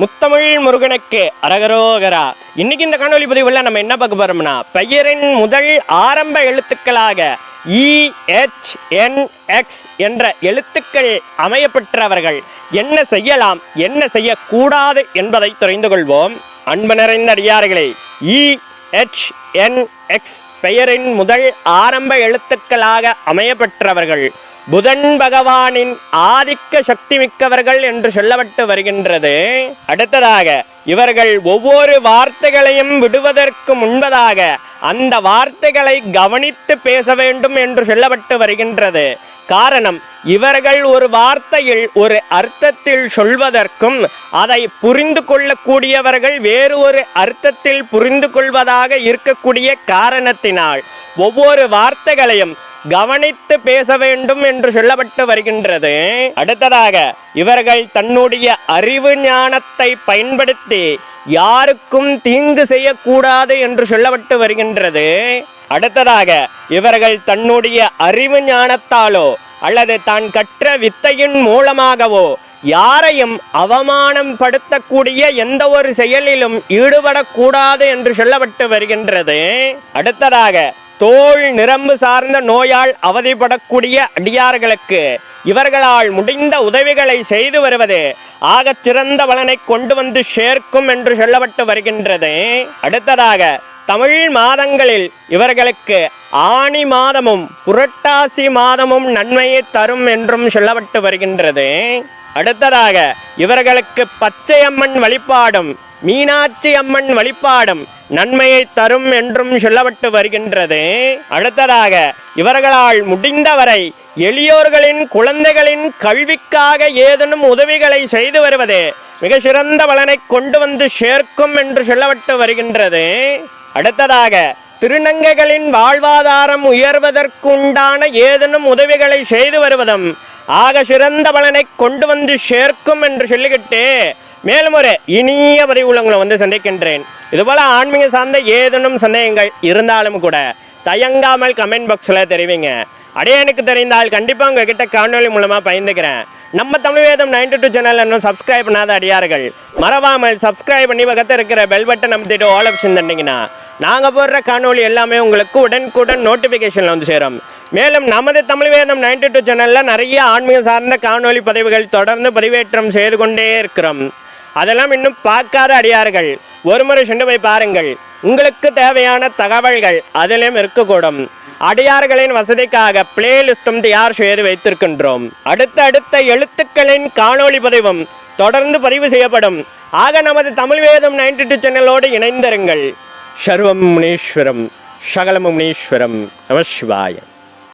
முத்தமிழ் முருகனுக்கு அரகரோகரா. இன்னைக்கு இந்த காணொலி பதிவுல நம்ம என்ன பார்க்க போறோம்னா பெயரின் முதல் ஆரம்ப எழுத்துக்களாக இஎச்என்எக்ஸ் என்ற எழுத்துக்கள் அமையப்பெற்றவர்கள் என்ன செய்யலாம் என்ன செய்யக்கூடாது என்பதை தெரிந்து கொள்வோம். அன்பு நிறைந்த அடியார்களே இ பெயரின் முதல் ஆரம்ப எழுத்துக்களாக அமையப்பெற்றவர்கள் புதன் பகவானின் ஆதிக்க சக்தி மிக்கவர்கள் என்று சொல்லப்பட்டு வருகின்றது. அடுத்ததாக இவர்கள் ஒவ்வொரு வார்த்தைகளையும் விடுவதற்கு முன்பதாக அந்த வார்த்தைகளை கவனித்து பேச வேண்டும் என்று சொல்லப்பட்டு வருகின்றது. காரணம் இவர்கள் ஒரு வார்த்தையில் ஒரு அர்த்தத்தில் சொல்வதற்கும் அதை புரிந்து கொள்ளக்கூடியவர்கள் வேறு ஒரு அர்த்தத்தில் புரிந்து கொள்வதாக இருக்கக்கூடிய காரணத்தினால் ஒவ்வொரு வார்த்தைகளையும் கவனித்து பேச வேண்டும் என்று சொல்லப்பட்டு வருகின்றது. அடுத்ததாக இவர்கள் தன்னுடைய அறிவு ஞானத்தை பயன்படுத்தி யாருக்கும் தீங்கு செய்யக்கூடாது என்று சொல்லப்பட்டு வருகின்றது. அடுத்ததாக இவர்கள் தன்னுடைய அறிவு ஞானத்தாலோ அல்லது தான் கற்ற வித்தையின் மூலமாகவோ யாரையும் அவமானம் படுத்தக்கூடிய எந்த ஒரு செயலிலும் ஈடுபடக்கூடாது என்று சொல்லப்பட்டு வருகின்றது. அடுத்ததாக தோல் நிரம்பு சார்ந்த நோயால் அவதிப்படக்கூடிய அடியார்களுக்கு இவர்களால் முடிந்த உதவிகளை செய்து வருவது ஆகச் சிறந்த பலனை கொண்டு வந்து சேர்க்கும் என்று சொல்லப்பட்டு வருகின்றது. அடுத்ததாக தமிழ் மாதங்களில் இவர்களுக்கு ஆணி மாதமும் புரட்டாசி மாதமும் நன்மையை தரும் என்றும் சொல்லப்பட்டு வருகின்றது. அடுத்ததாக இவர்களுக்கு பச்சையம்மன் வழிபாடும் மீனாட்சி அம்மன் வழிபாடும் நன்மையை தரும் என்றும் சொல்லப்பட்டு வருகின்றது. அடுத்ததாக இவர்களால் முடிந்தவரை எளியோர்களின் குழந்தைகளின் கல்விக்காக ஏதேனும் உதவிகளை செய்து வருவது மிக சிறந்த பலனை கொண்டு வந்து சேர்க்கும் என்று சொல்லப்பட்டு வருகின்றது. அடுத்ததாக திருநங்கைகளின் வாழ்வாதாரம் உயர்வதற்குண்டான ஏதேனும் உதவிகளை செய்து வருவதும் ஆக சிறந்த பலனை கொண்டு வந்து சேர்க்கும் என்று சொல்லிக்கிட்டு மேலும் ஒரு இனிய பதிவு உள்ளவங்களை வந்து சந்திக்கின்றேன். இதுபோல் ஆன்மீக சார்ந்த ஏதேனும் சந்தேகங்கள் இருந்தாலும் கூட தயங்காமல் கமெண்ட் பாக்ஸில் தெரிவிங்க. அடையானுக்கு தெரிந்தால் கண்டிப்பாக உங்ககிட்ட காணொலி மூலமாக பயந்துக்கிறேன். நம்ம Tamil Vedham ninety two channel இன்னும் சப்ஸ்கிரைப் பண்ணாத அடியார்கள் மறவாமல் சப்ஸ்கிரைப் பண்ணி பக்கத்தில் இருக்கிற பெல் பட்டன் அமைத்திட்டு ஆல் ஆப்ஷன் தண்டிங்கன்னா நாங்கள் போடுற காணொலி எல்லாமே உங்களுக்கு உடனுக்குடன் நோட்டிஃபிகேஷனில் வந்து சேரும். மேலும் நமது தமிழ் வேதம் நைன்டி டூ சேனலில் நிறைய ஆன்மீக சார்ந்த காணொளி பதிவுகள் தொடர்ந்து பதிவேற்றம் செய்து கொண்டே இருக்கிறோம். அதெல்லாம் இன்னும் பார்க்காத அடியார்கள். ஒரு முறை சென்று போய் பாருங்கள். உங்களுக்கு தேவையான தகவல்கள் அதிலும் இருக்கக்கூடும். அடியார்களின் வசதிக்காக பிளேலிஸ்டும் தயார் செய்து வைத்திருக்கின்றோம். அடுத்த அடுத்த எழுத்துக்களின் காணொளி பதிவும் தொடர்ந்து பதிவு செய்யப்படும். ஆக நமது தமிழ் வேதம் நைன்டி டூ சேனலோடு இணைந்திருங்கள். சர்வம் முனீஸ்வரம் சகலம் முனீஸ்வரம். நம